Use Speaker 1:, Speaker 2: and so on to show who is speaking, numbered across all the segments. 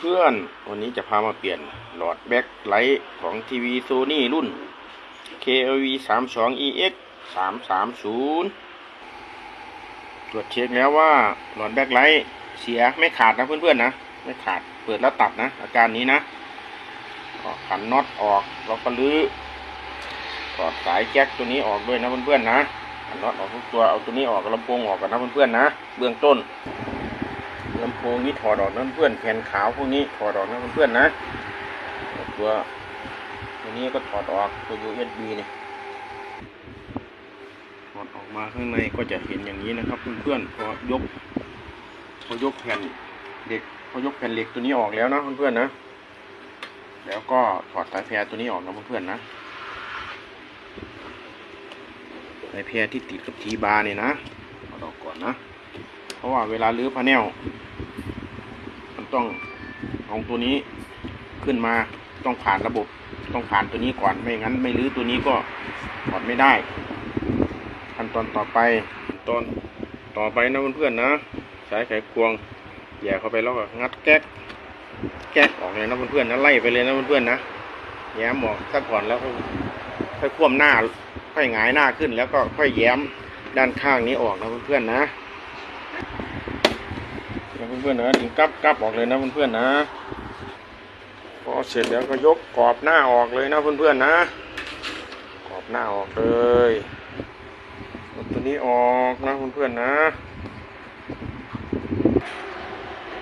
Speaker 1: เพื่อนๆ วันนี้จะพามาเปลี่ยนหลอดแบ็คไลท์ของทีวีโซนี่รุ่น KLV 3 2 EX 3 3 0 ตรวจเช็คแล้วว่าหลอดแบ็คไลท์เสียไม่ขาดนะเพื่อนๆนะ ไม่ขาดเปิดแล้วตัดนะ อาการนี้นะก็ขันน็อตออกเราก็ลื้อถอดสายแจ็คตัวนี้ออกด้วยนะเพื่อนๆนะขันน็อตออกทุกตัวเอาตัวนี้ออกลำโพงออกกันนะเพื่อนๆนะ เบื้องต้น ลำโพงนี้ถอดออกนะเพื่อนแผ่นขาวพวกนี้ถอดออกนะเพื่อนนะตัวตัวนี้ก็ถอดออกตัว USB เนี่ยถอดออกมาข้างในก็จะเห็นอย่างนี้นะครับเพื่อนๆพอยกพอยกแผ่นเหล็กพอยกแผ่นเหล็กตัวนี้ออกแล้วนะเพื่อนๆนะ แล้วก็ถอดสายแพรตัวนี้ออกนะเพื่อนๆนะสายแพรที่ติดกับทีบาร์เนี่ยนะถอดออกก่อนนะ เพราะว่าเวลาลื้อพาเนลมัน ต้องเอาตัวนี้ขึ้นมาต้องผ่านระบบต้องผ่านตัวนี้ก่อนไม่งั้น ไม่ลื้อตัวนี้ก็ถอดไม่ได้ขั้นตอนต่อไปต้นตอนต่อไปนะเพื่อนๆนะใช้ไขควงแย่เข้าไปแล้วก็งัดแก๊กแก๊กออกเลยนะเพื่อนๆนะไล่ไปเลยนะเพื่อนๆนะแย้มออกซะก่อนแล้วค่อยคว่ำหน้าค่อยหงายหน้าขึ้น แล้วก็ค่อยแย้มด้านข้างนี้ออกนะเพื่อนๆนะ เพื่อนๆนะดึงกลับกลับออกเลยนะเพื่อนๆนะพอเสร็จแล้วก็ยกกรอบหน้าออกเลยนะเพื่อนๆนะกรอบหน้าออกเลยตัวนี้ออกนะเพื่อนๆนะ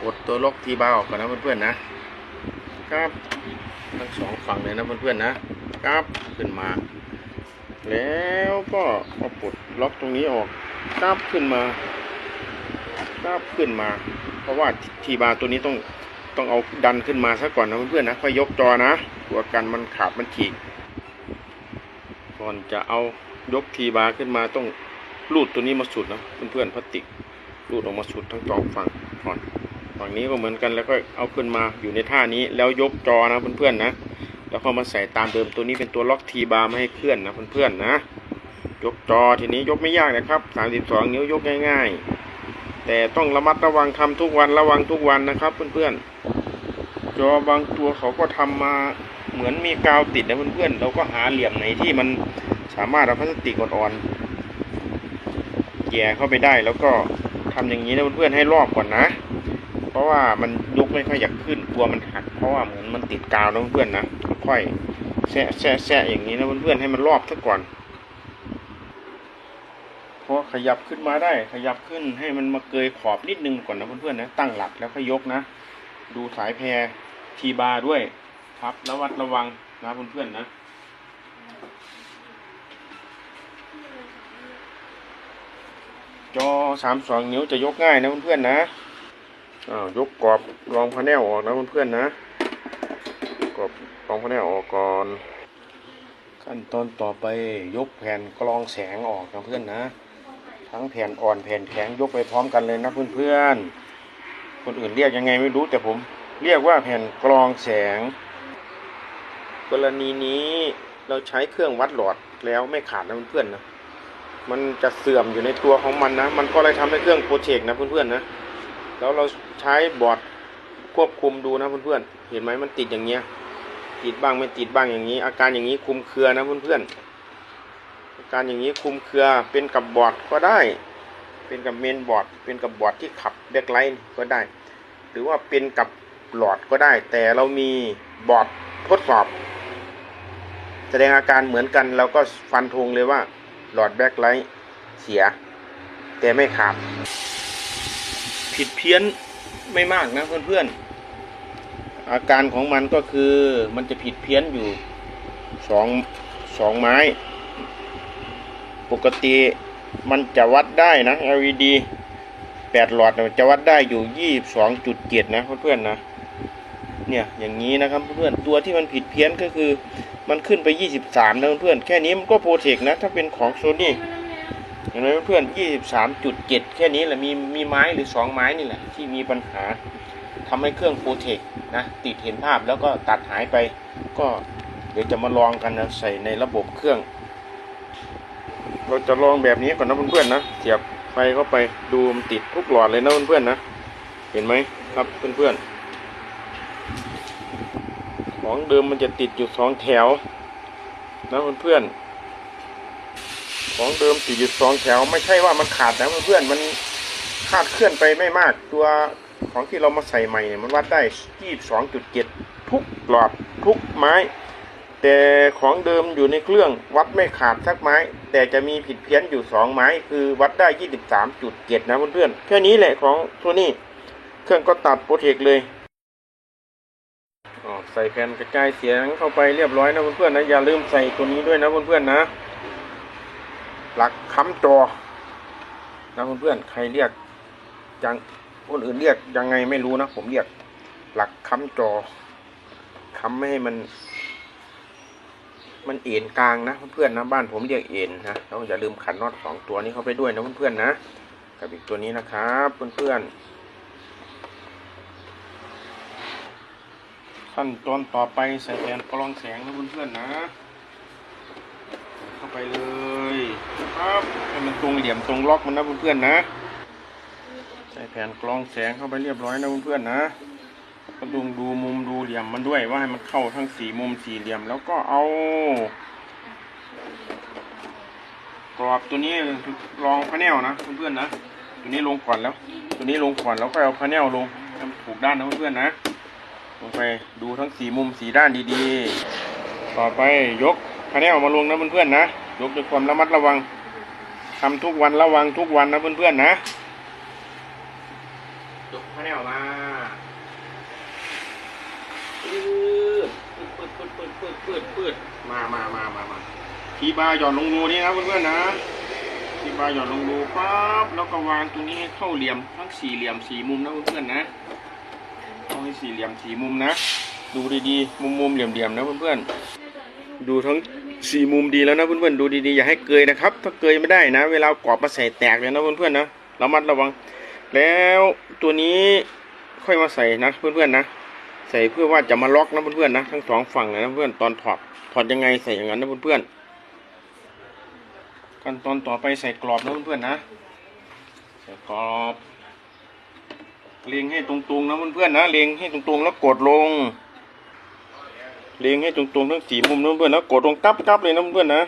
Speaker 1: กดตัวล็อกทีบาร์ออกก่อนนะเพื่อนๆนะครับทั้งสองฝั่งเลยนะเพื่อนๆนะครับขึ้นมา แล้วก็เอาปลดล็อกตรงนี้ออกกลับขึ้นมาก็ขึ้นมา เพราะว่าทีบาร์ตัวนี้ต้องต้องเอาดันขึ้นมาซะก่อนนะเพื่อนๆนะค่อยยกจอนะตัวกันมันขาดมันฉีกก่อนจะเอายกทีบาร์ขึ้นมาต้องรูดตัวนี้มาสุดนะเพื่อนๆพลาสติกรูดออกมาสุดทั้งสองฝั่งก่อนฝั่งนี้ก็เหมือนกันแล้วก็เอาขึ้นมาอยู่ในท่านี้แล้วยกจอนะเพื่อนๆนะแล้วก็มาใส่ตามเดิมตัวนี้เป็นตัวล็อกทีบาร์ไม่ให้เคลื่อนนะเพื่อนๆนะ ยกจอทีนี้ยกไม่ยากนะครับ 32 นิ้วยกง่าย ๆ แต่ต้องระมัดระวังทำทุกวันระวังทุกวันนะครับเพื่อนๆจอบางตัวเขาก็ทำมาเหมือนมีกาวติดนะเพื่อนๆเราก็หาเหลี่ยมไหนที่มันสามารถเอาพลาสติกอ่อนๆแย่เข้าไปได้แล้วก็ทำอย่างนี้นะเพื่อนๆให้รอบก่อนนะ เพราะว่ามันยกไม่ค่อยอยากขึ้นกลัวมันหักเพราะว่าเหมือนมันติดกาวนะเพื่อนๆนะค่อยแซะแซะแซะอย่างนี้นะเพื่อนๆให้มันรอบซะก่อน อขยับขึ้นมาได้ ขยับขึ้นให้มันมาเกยขอบนิดนึงก่อนนะเพื่อนๆนะตั้งหลักแล้วก็ยกนะ ดูสายแพรทีบาร์ด้วยครับระวัดระวังนะเพื่อนๆนะจอสามสองนิ้วจะยกง่ายนะเพื่อนๆนะอ้าวยกกรอบรองพาแนลออกนะเพื่อนๆนะกรอบรองพาแนลออกก่อนขั้นตอนต่อไปยกแผ่นกรองแสงออกนะเพื่อนนะ ทั้งแผ่นอ่อนแผ่นแข็งยกไปพร้อมกันเลยนะเพื่อนๆ คนอื่นเรียกยังไงไม่รู้แต่ผม เรียกว่าแผ่นกรองแสง กรณีนี้เราใช้เครื่องวัดหลอดแล้วไม่ขาดนะเพื่อนๆนะมันจะเสื่อมอยู่ในตัวของมันนะ มันก็เลยทำให้เครื่องโปรเจกต์นะเพื่อนๆนะแล้วเราใช้บอร์ดควบคุมดูนะเพื่อนๆเห็นไหมมันติดอย่างเงี้ยติดบ้างไม่ติดบ้างอย่างนี้ อาการอย่างนี้คุมเครือนะเพื่อนๆอา การอย่างนี้คุมเครือเป็นกับบอร์ดก็ได้ เป็นกับเมนบอร์ด เป็นกับบอร์ดที่ขับแบ็คไลท์ก็ได้ หรือว่าเป็นกับหลอดก็ได้ แต่เรามีบอร์ดทดสอบ แสดงอาการเหมือนกันเราก็ฟันธงเลยว่าหลอดแบ็คไลท์เสีย แต่ไม่ขาด ผิดเพี้ยนไม่มากนะเพื่อนๆอาการของมันก็คือมันจะผิดเพี้ยนอยู่สองสองไม้ ปกติมันจะวัดได้นะ LED 8 หลอดจะวัดได้อยู่ 22.7 นะเพื่อนๆนะ เนี่ยอย่างนี้นะครับเพื่อนๆตัวที่มันผิดเพี้ยนก็คือมันขึ้นไป 23 นะเพื่อนๆแค่นี้มันก็โปรเทคนะ ถ้าเป็นของโซนี่เห็นไหมเพื่อนๆ23.7 แค่นี้แหละมีมีไม้หรือ 2 ไม้นี่แหละ ที่มีปัญหาทำให้เครื่องโปรเทคนะติดเห็นภาพแล้วก็ตัดหายไป ก็เดี๋ยวจะมาลองกันนะใส่ในระบบเครื่อง เราจะลองแบบนี้ก่อนนะเพื่อนๆนะเสียบไฟเข้าไปดูมันติดทุกหลอดเลยนะเพื่อนๆนะเห็นไหมครับเพื่อนๆของเดิมมันจะติดอยู่สองแถวนะเพื่อนๆของเดิมติดอยู่สองแถว ไม่ใช่ว่ามันขาดนะเพื่อนๆมันคาดเคลื่อนไปไม่มากตัวของที่เรามาใส่ใหม่เนี่ยมันวัดได้ยี่สองจุดเจ็ดทุกหลอดทุกไม้ แต่ของเดิมอยู่ในเครื่องวัดไม่ขาดสักไม้ แต่จะมีผิดเพี้ยนอยู่สองไม้คือวัดได้ยี่สิบสามจุดเจ็ดนะเพื่อนๆแค่นี้แหละของตัวนี้เครื่องก็ตัดโปรเทคเลยอ๋อใส่แผ่นกระจายเสียงเข้าไปเรียบร้อยนะเพื่อนๆนะอย่าลืมใส่ตัวนี้ด้วยนะเพื่อนๆนะ หลักค้ำจอนะเพื่อนๆใครเรียกจังคนอื่นเรียกยังไงไม่รู้นะ ผมเรียก หลักค้ำจอค้ำไม่ให้มัน มันเอ็นกลางนะเพื่อนๆนะบ้านผมเรียกเอ็นนะแล้วอย่าลืมขันน็อตสองตัวนี้เข้าไปด้วยนะเพื่อนๆนะกับอีกตัวนี้นะครับเพื่อนๆขั้นตอนต่อไปใส่แผ่นกรองแสงนะเพื่อนๆนะ เข้าไปเลยครับให้มันตรงเหลี่ยมตรงล็อกมันนะเพื่อนๆนะใส่แผ่นกรองแสงเข้าไปเรียบร้อยนะเพื่อนๆนะก็ดูดูมุม เหลี่ยมมันด้วยว่าให้มันเข้าทั้งสี่มุมสี่เหลี่ยม แล้วก็เอากรอบตัวนี้รองพะแนวนะเพื่อนๆนะตัวนี้ลงก่อนแล้ว ตัวนี้ลงก่อนแล้วก็เอาพะแนวลงให้มันถูกด้านนะเพื่อนๆนะลงไปดูทั้งสี่มุมสี่ด้านดีๆ ต่อไปยกพะแนวมาลงนะเพื่อนๆนะยกด้วยความระมัดระวังทำทุกวันระวังทุกวันนะเพื่อนๆนะยกพะแนวมาปืดปืดปืด ปืดปืดปืดมามามามามาทีบาหย่อนลงรูนี่นะเพื่อนๆนะทีบาหย่อนลงรูปั๊บแล้วก็วางตรงนี้ให้เข้าเหลี่ยมทั้งสี่เหลี่ยมสี่มุมนะเพื่อนๆนะเข้าให้สี่เหลี่ยมสี่มุมนะ ดูดีๆมุมมุมๆเหลี่ยมๆนะเพื่อนๆดูทั้งสี่มุมดีแล้วนะเพื่อนๆดูดีๆอย่าให้เกยนะครับ ถ้าเกยไม่ได้นะ เวลากรอบมาใส่แตกเลยนะเพื่อนๆนะระมัดระวัง แล้วตัวนี้ค่อยมาใส่นะเพื่อนๆนะ ใส่เพื่อว่าจะมาล็อกนะเพื่อนๆนะทั้งสองฝั่งเลยนะเพื่อนตอนถอดถอดยังไงใส่อย่างนั้นนะเพื่อนๆขั้นตอนต่อไปใส่กรอบนะเพื่อนๆนะใส่กรอบเล็งให้ตรงๆนะเพื่อนๆนะเล็งให้ตรงๆแล้วกดลงเล็งให้ตรงๆทั้งสี่มุมนะเพื่อนๆนะกดลงกับกับเลยนะเพื่อนๆนะ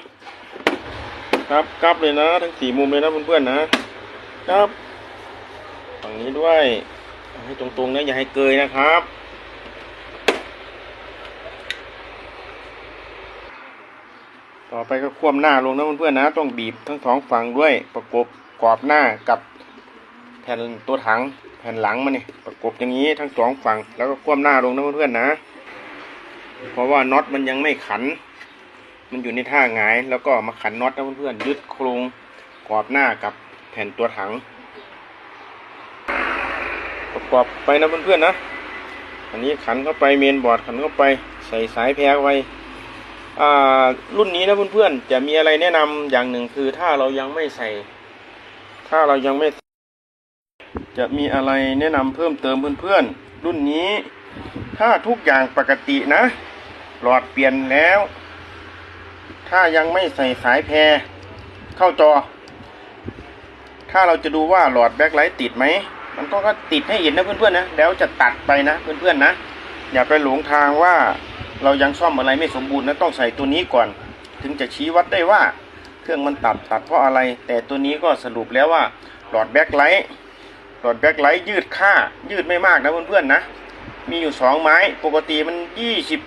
Speaker 1: ครับกับเลยนะ ทั้งสี่มุมเลยนะเพื่อนๆนะครับฝั่งนี้ด้วยให้ตรงๆนะอย่าให้เกยนะครับ ต่อไปก็คว่ำหน้าลงนะเพื่อนๆนะ ต้องบีบทั้งสองฝั่งด้วยประกบกรอบหน้ากับแผ่นตัวถังแผ่นหลังมันนี่ประกบอย่างนี้ทั้งสองฝั่งแล้วก็คว่ำหน้าลงนะเพื่อนๆนะ เพราะว่าน็อตมันยังไม่ขัน มันอยู่ในท่าหงาย แล้วก็มาขันน็อตนะเพื่อนๆยึดโครงกรอบหน้ากับแผ่นตัวถัง ประกอบไปนะเพื่อนๆนะอันนี้ขันเข้าไปเมนบอร์ดขันเข้าไปใส่สายแพรไว้ รุ่นนี้นะเพื่อนๆจะมีอะไรแนะนำอย่างหนึ่งคือถ้าเรายังไม่ใส่ ถ้าเรายังไม่ จะมีอะไรแนะนำเพิ่มเติมเพื่อนๆรุ่นนี้ ถ้าทุกอย่างปกตินะ หลอดเปลี่ยนแล้ว ถ้ายังไม่ใส่สายแพรเข้าจอ ถ้าเราจะดูว่าหลอดแบ็คไลท์ติดไหมมันก็ก็ติดให้เห็นนะเพื่อนๆนะแล้วจะตัดไปนะเพื่อนๆนะอย่าไปหลงทางว่า เรายังซ่อมอะไรไม่สมบูรณ์นะต้องใส่ตัวนี้ก่อน ถึงจะชี้วัดได้ว่าเครื่องมันตัดตัดเพราะอะไร แต่ตัวนี้ก็สรุปแล้วว่าหลอดแบ็คไลท์หลอดแบ็คไลท์ยืดค่ายืดไม่มากนะเพื่อนๆนะ มีอยู่สองไม้ปกติมันยี่สิบ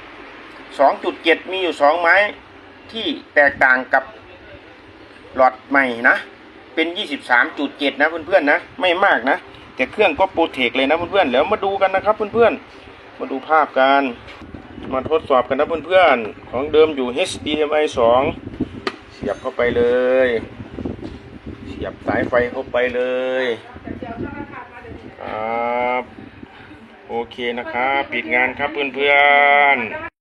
Speaker 1: สองจุดเจ็ดมีอยู่สองไม้ที่แตกต่างกับหลอดใหม่นะ เป็น 23.7 นะเพื่อนๆนะ ไม่มากนะ แต่เครื่องก็โปรเทคเลยนะเพื่อนๆแล้วมาดูกันนะครับเพื่อนๆมาดูภาพกัน มาทดสอบกันนะเพื่อนๆ ของเดิมอยู่ HDMI 2 เสียบเข้าไปเลย เสียบสายไฟเข้าไปเลยครับโอเคนะครับ ปิดงานครับเพื่อนๆ